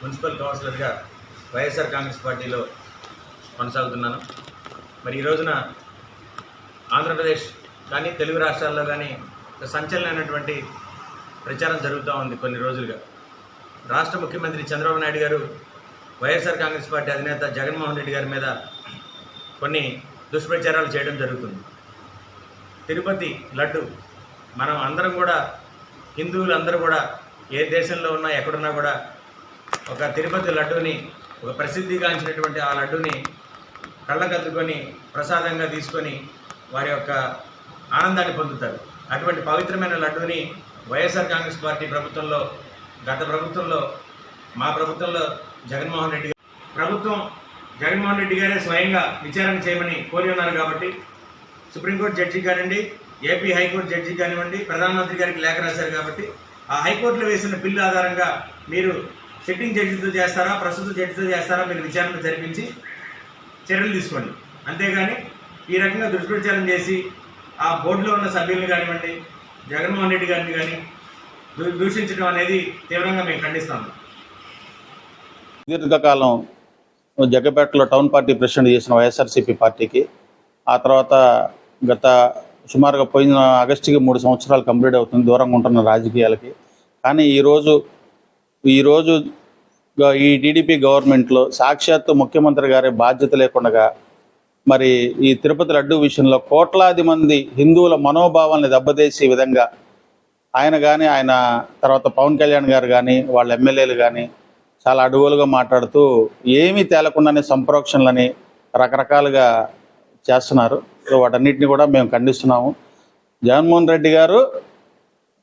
Municipal కౌన్సిలర్గా వైఎస్ఆర్ కాంగ్రెస్ పార్టీలో కొనసాగుతున్నాను. మరి ఈ రోజున ఆంధ్రప్రదేశ్ కానీ తెలుగు రాష్ట్రాల్లో కానీ సంచలనమైనటువంటి ప్రచారం జరుగుతూ ఉంది కొన్ని రోజులుగా. రాష్ట్ర ముఖ్యమంత్రి చంద్రబాబు నాయుడు గారు వైఎస్ఆర్ కాంగ్రెస్ పార్టీ అధినేత జగన్మోహన్ రెడ్డి గారి మీద కొన్ని దుష్ప్రచారాలు చేయడం జరుగుతుంది. తిరుపతి లడ్డు మనం అందరం కూడా హిందువులు అందరూ కూడా ఏ దేశంలో ఉన్నా ఎక్కడున్నా కూడా ఒక తిరుపతి లడ్డూని ఒక ప్రసిద్ధిగాంచినటువంటి ఆ లడ్డూని కళ్ళకద్దుకొని ప్రసాదంగా తీసుకొని వారి యొక్క ఆనందాన్ని పొందుతారు. అటువంటి పవిత్రమైన లడ్డూని వైఎస్ఆర్ కాంగ్రెస్ పార్టీ ప్రభుత్వంలో గత ప్రభుత్వంలో మా ప్రభుత్వంలో జగన్మోహన్ రెడ్డి ప్రభుత్వం జగన్మోహన్ రెడ్డి గారే స్వయంగా విచారణ చేయమని కోరి ఉన్నారు కాబట్టి సుప్రీంకోర్టు జడ్జి కానివ్వండి ఏపీ హైకోర్టు జడ్జి కానివ్వండి ప్రధానమంత్రి గారికి లేఖ రాశారు కాబట్టి ఆ హైకోర్టులో వేసిన బిల్లు ఆధారంగా మీరు సిట్టింగ్ జడ్జితో చేస్తారా ప్రస్తుత జడ్జితో చేస్తారా మీరు విచారణ జరిపించి చర్యలు తీసుకోండి. అంతేగాని ఈ రకంగా దుష్ప్రచారం చేసి ఆ బోర్డులో ఉన్న సభ్యులను కానివ్వండి జగన్మోహన్ రెడ్డి గారిని కానీ దూ- దూషించడం అనేది తీవ్రంగా మేము ఖండిస్తాము. దీర్ఘకాలం జగ్గపేటలో టౌన్ పార్టీ ప్రెసిడెంట్ చేసిన వైఎస్ఆర్సీపీ పార్టీకి ఆ తర్వాత గత సుమారుగా పోయిన ఆగస్టుకి మూడు సంవత్సరాలు కంప్లీట్ అవుతుంది దూరంగా ఉంటున్న రాజకీయాలకి. కానీ ఈరోజు ఈరోజు ఈ టీడీపీ గవర్నమెంట్లో సాక్షాత్తు ముఖ్యమంత్రి గారి బాధ్యత లేకుండా మరి ఈ తిరుపతి లడ్డు విషయంలో కోట్లాది మంది హిందువుల మనోభావాల్ని దెబ్బతీసే విధంగా ఆయన కానీ ఆయన తర్వాత పవన్ కళ్యాణ్ గారు కానీ వాళ్ళ ఎమ్మెల్యేలు కానీ చాలా అడుగులుగా మాట్లాడుతూ ఏమీ తేలకుండానే సంప్రోక్షణలని రకరకాలుగా చేస్తున్నారు. వాటన్నిటిని కూడా మేము ఖండిస్తున్నాము. జగన్మోహన్ రెడ్డి గారు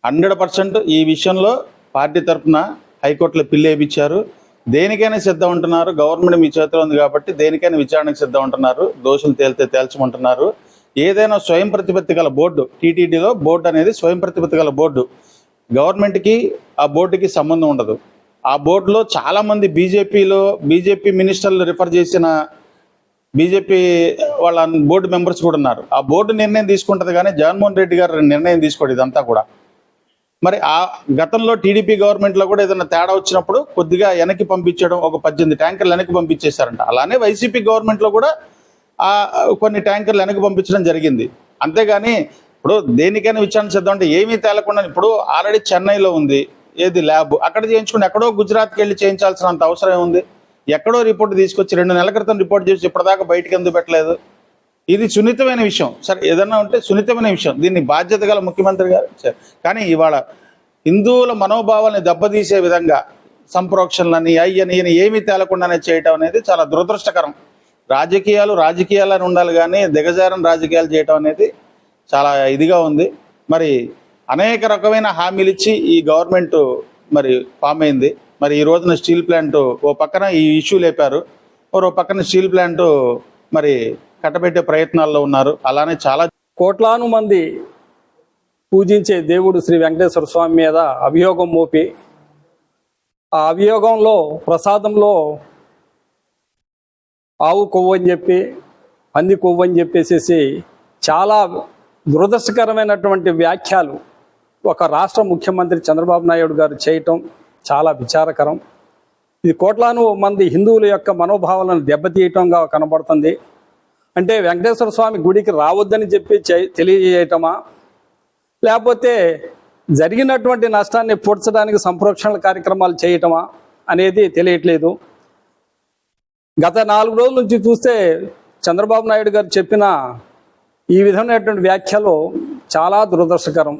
హండ్రెడ్ పర్సెంట్ ఈ విషయంలో పార్టీ తరఫున హైకోర్టులో పిల్లి వేయించారు. దేనికైనా సిద్ధం ఉంటున్నారు. గవర్నమెంట్ మీ చేతిలో ఉంది కాబట్టి దేనికైనా విచారణకు సిద్ధం ఉంటున్నారు. దోషులు తేలితే తేల్చమంటున్నారు. ఏదైనా స్వయం ప్రతిపత్తి గల బోర్డు టీటీడీలో బోర్డు అనేది స్వయం ప్రతిపత్తి గల బోర్డు. గవర్నమెంట్కి ఆ బోర్డుకి సంబంధం ఉండదు. ఆ బోర్డులో చాలామంది బీజేపీలో బీజేపీ మినిస్టర్లు రిఫర్ చేసిన బీజేపీ వాళ్ళ బోర్డు మెంబర్స్ కూడా ఉన్నారు. ఆ బోర్డు నిర్ణయం తీసుకుంటుంది కానీ జగన్మోహన్ రెడ్డి గారు నిర్ణయం తీసుకోడు ఇదంతా కూడా. మరి ఆ గతంలో టీడీపీ గవర్నమెంట్లో కూడా ఏదైనా తేడా వచ్చినప్పుడు కొద్దిగా వెనక్కి పంపించడం ఒక పద్దెనిమిది ట్యాంకర్లు వెనక్కి పంపించేశారంట. అలానే వైసీపీ గవర్నమెంట్లో కూడా ఆ కొన్ని ట్యాంకర్లు వెనక్కి పంపించడం జరిగింది. అంతేగాని ఇప్పుడు దేనికైనా విచారణ సిద్ధం అంటే ఏమీ తేలకుండా ఇప్పుడు ఆల్రెడీ చెన్నైలో ఉంది ఏది ల్యాబ్. అక్కడ చేయించుకుని ఎక్కడో గుజరాత్కి వెళ్ళి చేయించాల్సినంత అవసరం ఏముంది? ఎక్కడో రిపోర్ట్ తీసుకొచ్చి రెండు నెలల క్రితం రిపోర్ట్ చేసి ఇప్పటిదాకా బయటికి ఎందుకు పెట్టలేదు? ఇది సున్నితమైన విషయం. సరే ఏదన్నా ఉంటే సున్నితమైన విషయం. దీన్ని బాధ్యత గల ముఖ్యమంత్రి గారు కానీ ఇవాళ హిందువుల మనోభావాల్ని దెబ్బతీసే విధంగా సంప్రోక్షణలని అయ్యని ఈయన ఏమీ తేలకుండానే చేయటం అనేది చాలా దురదృష్టకరం. రాజకీయాలు రాజకీయాలని ఉండాలి కానీ దిగజారని రాజకీయాలు చేయటం అనేది చాలా ఇదిగా ఉంది. మరి అనేక రకమైన హామీలు ఇచ్చి ఈ గవర్నమెంట్ మరి ఫామ్ అయింది మరి ఈ రోజున స్టీల్ ప్లాంట్ ఓ పక్కన ఈ ఇష్యూ లేపారు. మరో పక్కన స్టీల్ ప్లాంట్ మరి కట్టబెట్టే ప్రయత్నాల్లో ఉన్నారు. అలానే చాలా కోట్లాను మంది పూజించే దేవుడు శ్రీ వెంకటేశ్వర స్వామి మీద అభియోగం మోపి ఆ అభియోగంలో ప్రసాదంలో ఆవు కొవ్వు అని చెప్పి పంది కొవ్వు అని చెప్పేసేసి చాలా దురదృష్టకరమైనటువంటి వ్యాఖ్యలు ఒక రాష్ట్ర ముఖ్యమంత్రి చంద్రబాబు నాయుడు గారు చేయటం చాలా విచారకరం. ఇది కోట్లాను మంది హిందువుల యొక్క మనోభావాలను దెబ్బతీయటంగా కనబడుతుంది. అంటే వెంకటేశ్వర స్వామి గుడికి రావద్దని చెప్పి తెలియజేయటమా? లేకపోతే జరిగినటువంటి నష్టాన్ని పూడ్చడానికి సంప్రోక్షణ కార్యక్రమాలు చేయటమా అనేది తెలియట్లేదు. గత నాలుగు రోజుల నుంచి చూస్తే చంద్రబాబు నాయుడు గారు చెప్పిన ఈ విధమైనటువంటి వ్యాఖ్యలు చాలా దురదృష్టకరం.